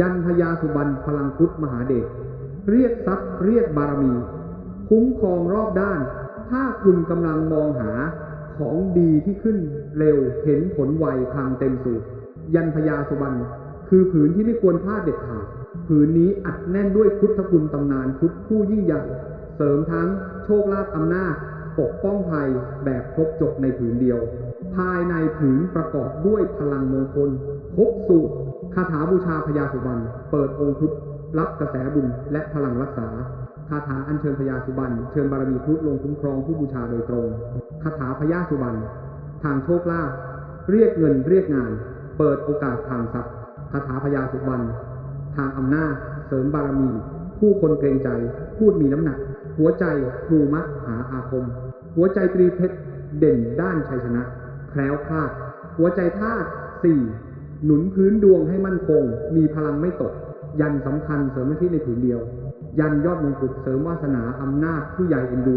ยันพญาสุบรรณพลังพุทธมหาเดชเรียกทรัพย์เรียกบารมี คุ้มครองรอบด้าน ถ้าคุณกำลังมองหาของดีที่ขึ้นเร็วเห็นผลไวคลังเต็มสูบยันพญาสุบรรณคือผืนที่ไม่ควรพลาดเด็ดขาดผืนนี้อัดแน่นด้วยพุทธคุณตำนานพุทธผู้ยิ่งใหญ่ เสริมทั้งโชคลาภอำนาจ ปกป้องภัยแบบครบจบในผืนเดียว ภายในผืนประกอบด้วยพลังมงคลครบสูตรคาถาบูชาพญาสุบรรณเปิดองค์พุทรับกระแสบุญและพลังรักษาคาถาอัญเชิญพญาสุบรรณเชิญบารมีพุทธลงคุ้มครองผู้บูชาโดยตรงคาถาพญาสุบรรณทางโชคลาภเรียกเงินเรียกงาน เปิดโอกาสทางทรัพย์คาถาพญาสุบรรณทางอำนาจ เสริมบารมี ผู้คนเกรงใจ พูดมีน้ำหนัก หัวใจครูมักหาอาคม หัวใจตรีเพชรเด่นด้านชัยชนะ แคล้วคลาด หัวใจธาตุสี่หนุนพื้นดวงให้มั่นคง มีพลังไม่ตก ยันสำคัญเสริมที่ในผืนเดียว ยันยอดมงกุฎเสริมวาสนาอำนาจผู้ใหญ่เอ็นดู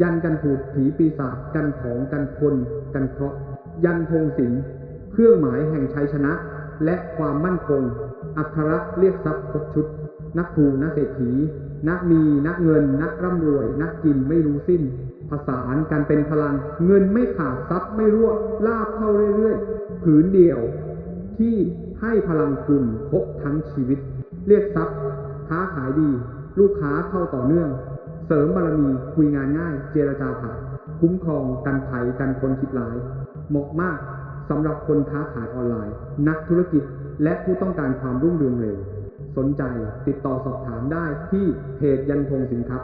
ยันกันผูดผีปีศาจกันของกันคนกันเคราะห์ยันธงศิลป์เครื่องหมายแห่งชัยชนะ และความมั่นคง อัคระเรียกทรัพย์ครบชุด นักภูนักเศรษฐี นักมีนักเงิน นักร่ำรวย นักกินไม่รู้สิ้นผสานกันเป็นพลัง เงินไม่ขาดทรัพย์ไม่รั่วลาบเข้าเรื่อยๆผืนเดียว ที่ให้พลังคุณครบทั้งชีวิต เรียกทรัพย์ค้าขายดี ลูกค้าเข้าต่อเนื่อง เสริมบารมีคุยงานง่าย เจรจาผ่านคุ้มครองกันภัยกันคนคิดร้าย เหมาะมากสำหรับคนค้าขายออนไลน์ นักธุรกิจและผู้ต้องการความรุ่งเรืองเร็ว สนใจติดต่อสอบถามได้ที่เพจยันธงสินครับ